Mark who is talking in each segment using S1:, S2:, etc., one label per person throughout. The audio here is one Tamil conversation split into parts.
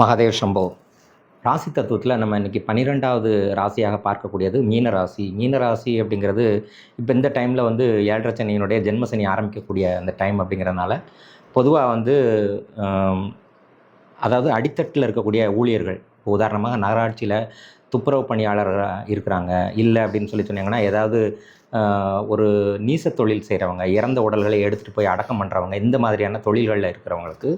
S1: மகாதேவ் சம்போ. ராசி தத்துவத்தில் நம்ம இன்றைக்கி பன்னிரெண்டாவது ராசியாக பார்க்கக்கூடியது மீன ராசி. மீன ராசி அப்படிங்கிறது இப்போ இந்த டைமில் வந்து ஏழரை சனியினுடைய ஜென்ம சனி ஆரம்பிக்கக்கூடிய அந்த டைம் அப்படிங்கிறதுனால பொதுவாக வந்து அதாவது அடித்தட்டில் இருக்கக்கூடிய ஊழியர்கள் இப்போ உதாரணமாக நகராட்சியில் துப்புரவு பணியாளர் இருக்கிறாங்க. இல்லை அப்படின்னு சொல்லி சொன்னாங்கன்னா ஏதாவது ஒரு நீச தொழில் செய்கிறவங்க இறந்த உடல்களை எடுத்துகிட்டு போய் அடக்கம் பண்ணுறவங்க இந்த மாதிரியான தொழில்களில் இருக்கிறவங்களுக்கு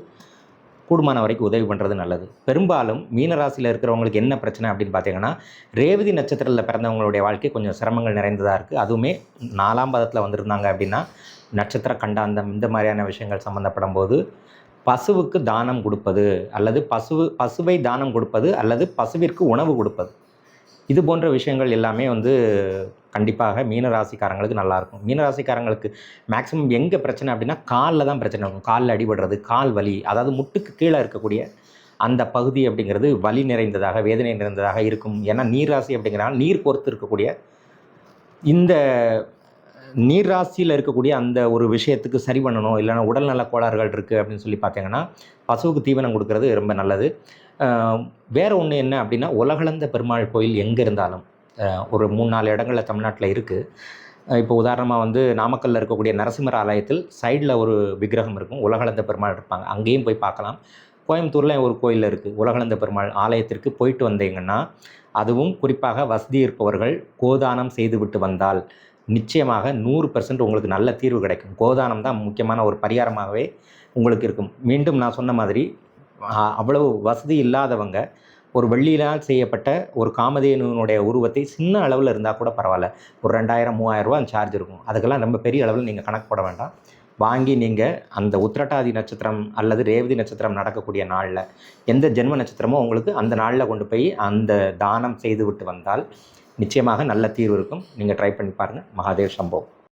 S1: கூடுமான வரைக்கும் உதவி பண்ணுறது நல்லது. பெரும்பாலும் மீனராசியில் இருக்கிறவங்களுக்கு என்ன பிரச்சனை அப்படின்னு பார்த்தீங்கன்னா ரேவதி நட்சத்திரத்தில் பிறந்தவங்களுடைய வாழ்க்கை கொஞ்சம் சிரமங்கள் நிறைந்ததாக இருக்குது அதுவுமே நாலாம் பதத்தில் வந்திருந்தாங்க அப்படின்னா நட்சத்திர கண்டாந்தம் இந்த மாதிரியான விஷயங்கள் சம்மந்தப்படும் போது பசுவுக்கு தானம் கொடுப்பது அல்லது பசுவு பசுவை தானம் கொடுப்பது அல்லது பசுவிற்கு உணவு கொடுப்பது. இது போன்ற விஷயங்கள் எல்லாமே வந்து கண்டிப்பாக மீனராசிக்காரங்களுக்கு நல்லாயிருக்கும். மீனராசிக்காரங்களுக்கு மேக்ஸிமம் எங்கே பிரச்சனை அப்படின்னா காலில் தான் பிரச்சனை இருக்கும். காலில் அடிபடுறது கால் வலி அதாவது முட்டுக்கு கீழே இருக்கக்கூடிய அந்த பகுதி அப்படிங்கிறது வலி நிறைந்ததாக வேதனை நிறைந்ததாக இருக்கும். ஏன்னா நீர் ராசி அப்படிங்கிறனால நீர் பொறுத்து இருக்கக்கூடிய இந்த நீர் ராசியில் இருக்கக்கூடிய அந்த ஒரு விஷயத்துக்கு சரி பண்ணணும் இல்லைன்னா உடல்நல கோளாறுகள் இருக்குது அப்படின்னு சொல்லி பார்த்தீங்கன்னா பசுவுக்கு தீவனம் கொடுக்கறது ரொம்ப நல்லது. வேறு ஒன்று என்ன அப்படின்னா உலகளந்த பெருமாள் கோயில் எங்கே இருந்தாலும் ஒரு மூணு நாலு இடங்களில் தமிழ்நாட்டில் இருக்குது இப்போ உதாரணமாக வந்து நாமக்கல்லில் இருக்கக்கூடிய நரசிம்மர் ஆலயத்தில் சைடில் ஒரு விக்கிரகம் இருக்கும் உலகளந்த பெருமாள் இருப்பாங்க. அங்கேயும் போய் பார்க்கலாம். கோயம்புத்தூரில் ஒரு கோயில் இருக்குது உலகளந்த பெருமாள் ஆலயத்திற்கு போயிட்டு வந்தீங்கன்னா அதுவும் குறிப்பாக வசதி இருப்பவர்கள் கோதானம் செய்துவிட்டு வந்தால் நிச்சயமாக நூறு பெர்சன்ட் உங்களுக்கு நல்ல தீர்வு கிடைக்கும். கோதானம் தான் முக்கியமான ஒரு பரிகாரமாகவே உங்களுக்கு இருக்கும். மீண்டும் நான் சொன்ன மாதிரி அவ்வளவு வசதி இல்லாதவங்க ஒரு வெள்ளியினால் செய்யப்பட்ட ஒரு காமதேனுனுடைய உருவத்தை சின்ன அளவில் இருந்தால் கூட பரவாயில்ல. ஒரு ரெண்டாயிரம் மூவாயிரம் ரூபா சார்ஜ் இருக்கும். அதுக்கெல்லாம் ரொம்ப பெரிய அளவில் நீங்கள் கணக்கு போட வேண்டாம். வாங்கி நீங்கள் அந்த உத்திரட்டாதி நட்சத்திரம் அல்லது ரேவதி நட்சத்திரம் நடக்கக்கூடிய நாளில் எந்த ஜென்ம நட்சத்திரமோ உங்களுக்கு அந்த நாளில் கொண்டு போய் அந்த தானம் செய்து விட்டு வந்தால் நிச்சயமாக நல்ல தீர்வு இருக்கும். நீங்கள் ட்ரை பண்ணி பாருங்கள் மகாதேவ் சம்பவம்.